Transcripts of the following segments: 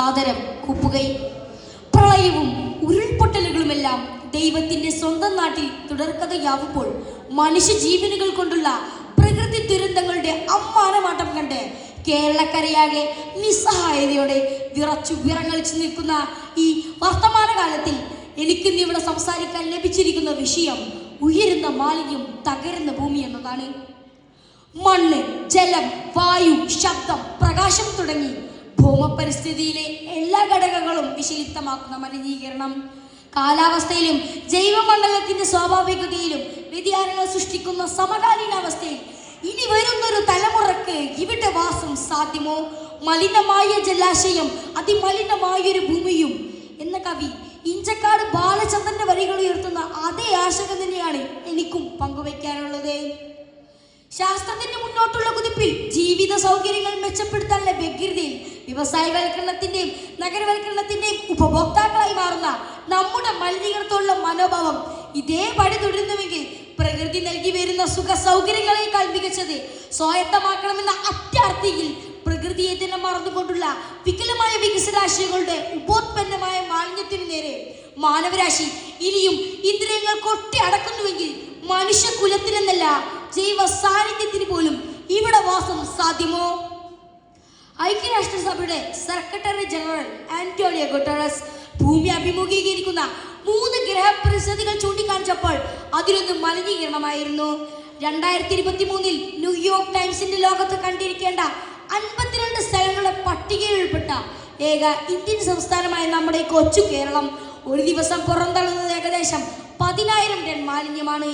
സാദരം കുപ്പുകയും. പ്രളയവും ഉരുൾപൊട്ടലുകളുമെല്ലാം ദൈവത്തിന്റെ സ്വന്തം നാട്ടിൽ തുടർക്കഥയാവുമ്പോൾ മനുഷ്യ ജീവനുകൾ കൊണ്ടുള്ള പ്രകൃതി ദുരന്തങ്ങളുടെ അമ്മാനമാട്ടം കണ്ട് കേരളക്കരയാകെ നിസ്സഹായതയോടെ വിറച്ചു വിറങ്ങളിച്ചു നിൽക്കുന്ന ഈ വർത്തമാനകാലത്തിൽ എനിക്കിന്ന് ഇവിടെ സംസാരിക്കാൻ ലഭിച്ചിരിക്കുന്ന വിഷയം ഉയരുന്ന മാലിന്യം തകരുന്ന ഭൂമി എന്നതാണ്. മണ്ണ് ജലം വായു ശബ്ദം പ്രകാശം തുടങ്ങി ഭൂമപരിസ്ഥിതിയിലെ എല്ലാ ഘടകങ്ങളും വിശലിപ്തമാക്കുന്ന മലിനീകരണം. കാലാവസ്ഥയിലും ജൈവമണ്ഡലത്തിന്റെ സ്വാഭാവികതയിലും വ്യതിയാനങ്ങൾ സൃഷ്ടിക്കുന്ന സമകാലീന അവസ്ഥയിൽ ഇനി വരുന്നൊരു തലമുറയ്ക്ക് ഇവിടെ വാസം സാധ്യമോ? മലിനമായ ജലാശയം അതിമലിനമായൊരു ഭൂമിയും. എന്ന കവി ഇഞ്ചക്കാട് ബാലചന്ദ്രന്റെ വരികൾ ഉയർത്തുന്ന അതേ ആശങ്ക തന്നെയാണ് എനിക്കും പങ്കുവയ്ക്കാനുള്ളത്. ശാസ്ത്രത്തിന്റെ മുന്നോട്ടുള്ള കുതിപ്പിൽ ജീവിത സൗകര്യങ്ങൾ മെച്ചപ്പെടുത്താനുള്ള വ്യഗ്രതയിൽ വ്യവസായവൽക്കരണത്തിന്റെയും നഗരവൽക്കരണത്തിന്റെയും ഉപഭോക്താക്കളായി മാറുന്ന നമ്മുടെ മലിനീകരണത്തോടുള്ള മനോഭാവം ഇതേ പടി തുടരുന്നുവെങ്കിൽ പ്രകൃതി നൽകി വരുന്ന സുഖ സൗകര്യങ്ങളെക്കാൾ മികച്ചത് സ്വായത്തമാക്കണമെന്ന അത്യാർത്ഥിയിൽ പ്രകൃതിയെ തന്നെ മറന്നുകൊണ്ടുള്ള വികലമായ വികസനാശയങ്ങളുടെ ഉപോത്പന്നമായ മാലിന്യത്തിനു നേരെ മാനവരാശി ഇനിയും ഇന്ദ്രിയങ്ങൾ കൊട്ടി അടക്കുന്നുവെങ്കിൽ മനുഷ്യകുലത്തിനെന്നല്ല ജൈവ സാന്നിധ്യത്തിന് പോലും ഇവിടെ വാസം സാധ്യമോ? ഐക്യരാഷ്ട്രസഭയുടെ സെക്രട്ടറി ജനറൽ ആന്റോണിയോ ഗുട്ടറസ് ഭൂമി അഭിമുഖീകരിക്കുന്ന മൂന്ന് ഗ്രഹപ്രതിസന്ധികൾ ചൂണ്ടിക്കാണിച്ചപ്പോൾ അതിലൊന്ന് മലിനീകരണമായിരുന്നു. രണ്ടായിരത്തി ഇരുപത്തി മൂന്നിൽ ന്യൂയോർക്ക് ടൈംസിന്റെ ലോകത്ത് കണ്ടിരിക്കേണ്ട അൻപത്തിരണ്ട് സ്ഥലങ്ങളുടെ പട്ടികയിൽ ഉൾപ്പെട്ട ഏക ഇന്ത്യൻ സംസ്ഥാനമായ നമ്മുടെ കൊച്ചു കേരളം ഒരു ദിവസം പുറന്തള്ളുന്നത് ഏകദേശം പതിനായിരം ടൺ മാലിന്യമാണ്.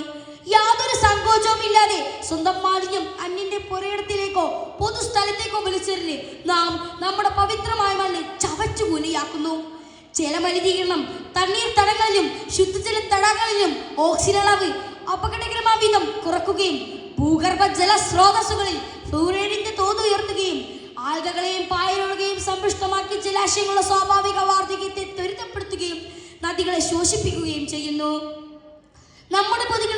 യാതൊരു സങ്കോചവും ഇല്ലാതെ സ്വന്തം മാലിന്യം അന്യന്റെ പുരയിടത്തിലേക്കോ പൊതുസ്ഥലത്തേക്കോ വലിച്ചെറിഞ്ഞ് നാം നമ്മുടെ പവിത്രമായ മണ്ണ് ചവച്ചു കൂനയാക്കുന്നു. ജലമലിനീകരണം തണ്ണീർ തടങ്ങളിലും ശുദ്ധജല തടാകങ്ങളിലും ഓക്സിജൻ അളവ് അപകടകരമായ കുറക്കുകയും ഭൂഗർഭ ജല സ്രോതസ്സുകളിൽ ഫ്ലൂറൈഡിന്റെ തോത് ഉയർത്തുകയും ആൽഗകളെയും പായലൊഴുകയും സമ്പുഷ്ടമാക്കി ജലാശയങ്ങളുടെ സ്വാഭാവിക വാർദ്ധക്യത്തെ ത്വരിതപ്പെടുത്തുകയും നദികളെ ശോഷിപ്പിക്കുകയും ചെയ്യുന്നു. നമ്മുടെ പൊതുകിണറുകളിൽ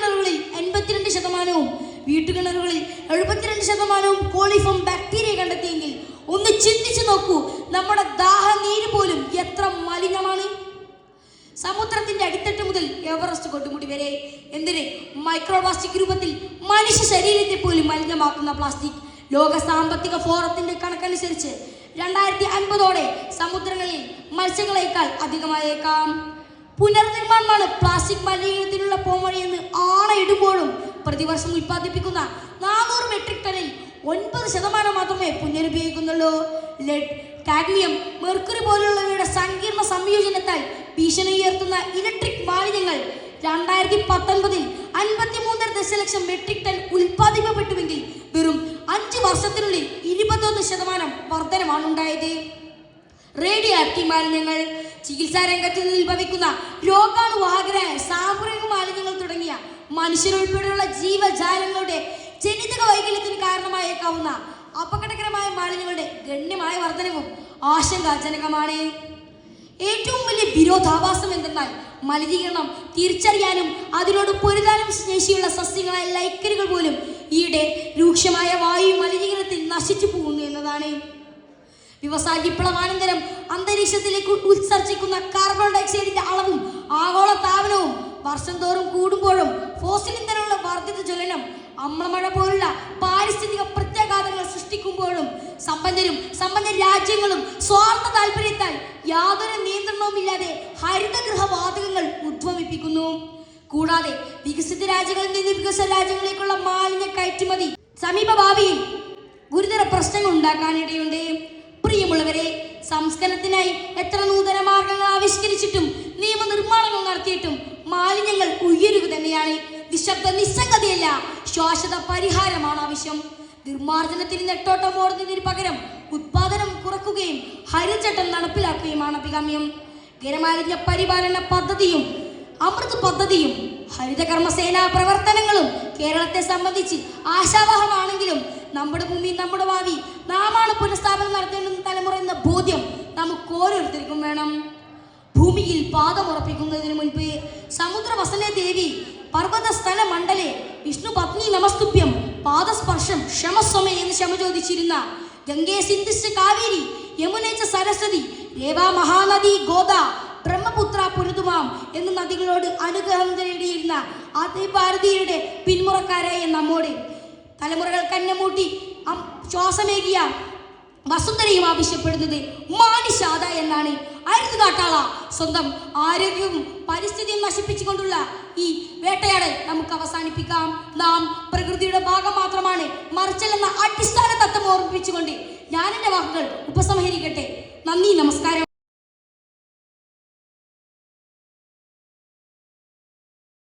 എൺപത്തിരണ്ട് ശതമാനവും വീട്ടുകിണറുകളിൽ എഴുപത്തിരണ്ട് ശതമാനവും കോളിഫോം ബാക്ടീരിയ കണ്ടെത്തിയെങ്കിൽ ഒന്ന് ചിന്തിച്ചു നോക്കൂ നമ്മുടെ ദാഹ നീര് പോലും എത്ര മലിനമാണ്? സമുദ്രത്തിന്റെ അടിത്തട്ട് മുതൽ എവറസ്റ്റ് കൊടുമുടി വരെ എന്തിന് മൈക്രോപ്ലാസ്റ്റിക് രൂപത്തിൽ മനുഷ്യ ശരീരത്തെ പോലും മലിനമാക്കുന്ന പ്ലാസ്റ്റിക് ലോക സാമ്പത്തിക ഫോറത്തിന്റെ കണക്കനുസരിച്ച് രണ്ടായിരത്തി അൻപതോടെ സമുദ്രങ്ങളിൽ മത്സ്യങ്ങളേക്കാൾ അധികമായേക്കാം. പുനർനിർമ്മാണമാണ് പ്ലാസ്റ്റിക് മലിനീകരണത്തിനുള്ള പോംവഴിയെന്ന് ആണയിടുമ്പോഴും പ്രതിവർഷം ഉൽപ്പാദിപ്പിക്കുന്ന നാനൂറ് മെട്രിക് ടണിൽ ഒൻപത് ശതമാനം മാത്രമേ പുനരുപയോഗിക്കുന്നുള്ളൂ. ലെഡ് കാഡ്മിയം മെർക്കുറി പോലുള്ളവയുടെ സങ്കീർണ സംയോജനത്താൽ ഭീഷണി ഉയർത്തുന്ന ഇലക്ട്രിക് മാലിന്യങ്ങൾ രണ്ടായിരത്തി പത്തൊൻപതിൽ അൻപത്തിമൂന്നര ദശലക്ഷം മെട്രിക് ടൺ ഉൽപ്പാദിപ്പിക്കപ്പെട്ടുവെങ്കിൽ വെറും അഞ്ച് വർഷത്തിനുള്ളിൽ ഇരുപത്തൊന്ന് ശതമാനം വർധനമാണ് ഉണ്ടായത് റേഡിയോ ആക്റ്റീവ് മാലിന്യങ്ങൾ ചികിത്സാ രംഗത്ത് നിന്ന് ഉത്ഭവിക്കുന്ന രോഗാണുവാഹകരായ സാമൂഹിക മാലിന്യങ്ങൾ തുടങ്ങിയ മനുഷ്യരുൾപ്പെടെയുള്ള ജീവജാലങ്ങളുടെ ജനിതക വൈകല്യത്തിന് കാരണമായേക്കാവുന്ന അപകടകരമായ മാലിന്യങ്ങളുടെ ഗണ്യമായ വർധനവും ആശങ്കാജനകമാണ്. ഏറ്റവും വലിയ വിരോധാഭാസം എന്തെന്നാൽ മലിനീകരണം തിരിച്ചറിയാനും അതിനോട് പൊരുതാനും ശേഷിയുള്ള സസ്യങ്ങളായ ലൈക്കരികൾ പോലും ഈയിടെ രൂക്ഷമായ വായു മലിനീകരണത്തിൽ നശിച്ചു പോകുന്നു എന്നതാണ്. വ്യവസായ വിപ്ലവാനന്തരം അന്തരീക്ഷത്തിലേക്ക് ഉത്സർജിക്കുന്ന കാർബൺ ഡയോക്സൈഡിന്റെ അളവും ആഗോള താപനവും വർഷം തോറും കൂടുമ്പോഴും ഫോസിൽ ഇന്ധനങ്ങളുടെ വർദ്ധിത ജ്വലനം അമ്ലമഴ പോലുള്ള പാരിസ്ഥിതിക പ്രത്യാഘാതങ്ങൾ സൃഷ്ടിക്കുമ്പോഴും സമ്പന്നരും സമ്പന്ന രാജ്യങ്ങളും സ്വാർത്ഥ താല്പര്യത്താൽ യാതൊരു നിയന്ത്രണവുമില്ലാതെ ഹരിതഗൃഹ വാതകങ്ങൾ ഉദ്വമിപ്പിക്കുന്നു കൂടാതെ വികസിത രാജ്യങ്ങളിൽ നിന്ന് വികസന രാജ്യങ്ങളിലേക്കുള്ള മാലിന്യ കയറ്റുമതി സമീപഭാവിയിൽ ഗുരുതര പ്രശ്നങ്ങൾ ഉണ്ടാക്കാനിടയുണ്ട്. പ്രിയമുള്ളവരെ സംസ്കരണത്തിനായി എത്ര നൂതന മാർഗങ്ങൾ ആവിഷ്കരിച്ചിട്ടും നിയമനിർമ്മാണങ്ങൾ നടത്തിയിട്ടും മാലിന്യങ്ങൾ ഉയരുക തന്നെയാണ്. നിശബ്ദ നിസ്സംഗതയല്ല ശ്വാസത പരിഹാരമാണ് ആവശ്യം. നിർമ്മാർജനത്തിന് നെട്ടോട്ടം ഓടുന്നതിന് പകരം ഉത്പാദനം കുറക്കുകയും ഹരിചട്ടം നടപ്പിലാക്കുകയുമാണ് അഭികാമ്യം. ഖരമാലിന്യ പരിപാലന പദ്ധതിയും അമൃത് പദ്ധതിയും ഹരിതകർമ്മസേനാ പ്രവർത്തനങ്ങളും കേരളത്തെ സംബന്ധിച്ച് ആശാവഹമാണെങ്കിലും നമ്മുടെ ഭൂമി നമ്മുടെ ഭാവി നാമാണ് പുനഃസ്ഥാപനം നടത്തേണ്ടുന്ന തലമുറ എന്ന ബോധ്യം നമുക്ക് ഓരോരുത്തർക്കും വേണം. ഭൂമിയിൽ പാദമുറപ്പിക്കുന്നതിന് മുൻപ് സമുദ്രവസനെ ദേവി പർവത സ്ഥല മണ്ഡലെ വിഷ്ണു പത്നി നമസ്തുഭ്യം പാദസ്പർശം ക്ഷമസ്വമ എന്ന് ക്ഷമ ചോദിച്ചിരുന്ന ഗംഗേ സിന്ധിച്ച് കാവേരി യമുനേച്ച സരസ്വതി ദേവാ മഹാനദി ഗോദ ബ്രഹ്മപുത്ര പുരുതുമാം എന്ന നദികളോട് അനുഗ്രഹം നേടിയിരുന്ന ആദിഭാരതീയരുടെ പിന്മുറക്കാരായ നമ്മോട് തലമുറകൾ കന്നമൂട്ടി ശ്വാസമേകിയ വസുന്ധരയും ആവശ്യപ്പെടുന്നത് മാനിഷാദ എന്നാണ്. അരുത് കാട്ടാള സ്വന്തം ആരോഗ്യവും പരിസ്ഥിതിയും നശിപ്പിച്ചുകൊണ്ടുള്ള ഈ വേട്ടയാടൽ നമുക്ക് അവസാനിപ്പിക്കാം. നാം പ്രകൃതിയുടെ ഭാഗം മാത്രമാണ്. മറിച്ചല്ലെന്ന അടിസ്ഥാന തത്വം ഓർമ്മിപ്പിച്ചുകൊണ്ട് ഞാൻ വാക്കുകൾ ഉപസംഹരിക്കട്ടെ. നന്ദി നമസ്കാരം.